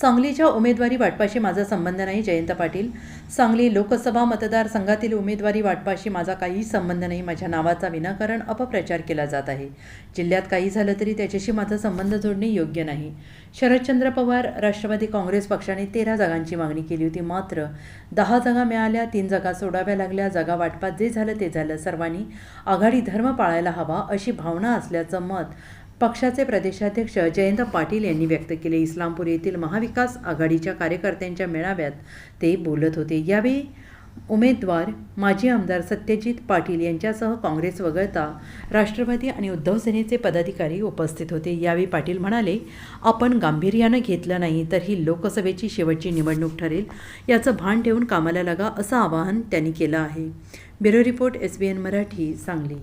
सांगलीच्या उमेदवारी वाटपाशी माझा संबंध नाही जयंत पाटील. सांगली लोकसभा मतदारसंघातील उमेदवारी वाटपाशी माझा काही संबंध नाही माझ्या नावाचा विनाकारण अपप्रचार केला जात आहे. जिल्ह्यात काही झालं तरी त्याच्याशी माझा संबंध जोडणे योग्य नाही. शरदचंद्र पवार राष्ट्रवादी काँग्रेस पक्षाने तेरा जागांची मागणी केली होती मात्र दहा जागा मिळाल्या तीन जागा सोडाव्या लागल्या जागा वाटपात जे झालं ते झालं. सर्वांनी आघाडी धर्म पाळायला हवा अशी भावना असल्याचं मत पक्षाचे प्रदेशाध्यक्ष जयंत पाटील यांनी व्यक्त केले. इस्लामपूर येथील महाविकास आघाडीच्या कार्यकर्त्यांच्या मेळाव्यात ते बोलत होते. यावेळी उमेदवार माजी आमदार सत्यजित पाटील यांच्यासह काँग्रेस वगळता राष्ट्रवादी आणि उद्धव सेनेचे पदाधिकारी उपस्थित होते. यावेळी पाटील म्हणाले आपण गांभीर्यानं घेतलं नाही तर ही लोकसभेची शेवटची निवडणूक ठरेल. याचं भान ठेवून कामाला लागा असं आवाहन त्यांनी केलं आहे. Bureau report S B N Marathi Sangli.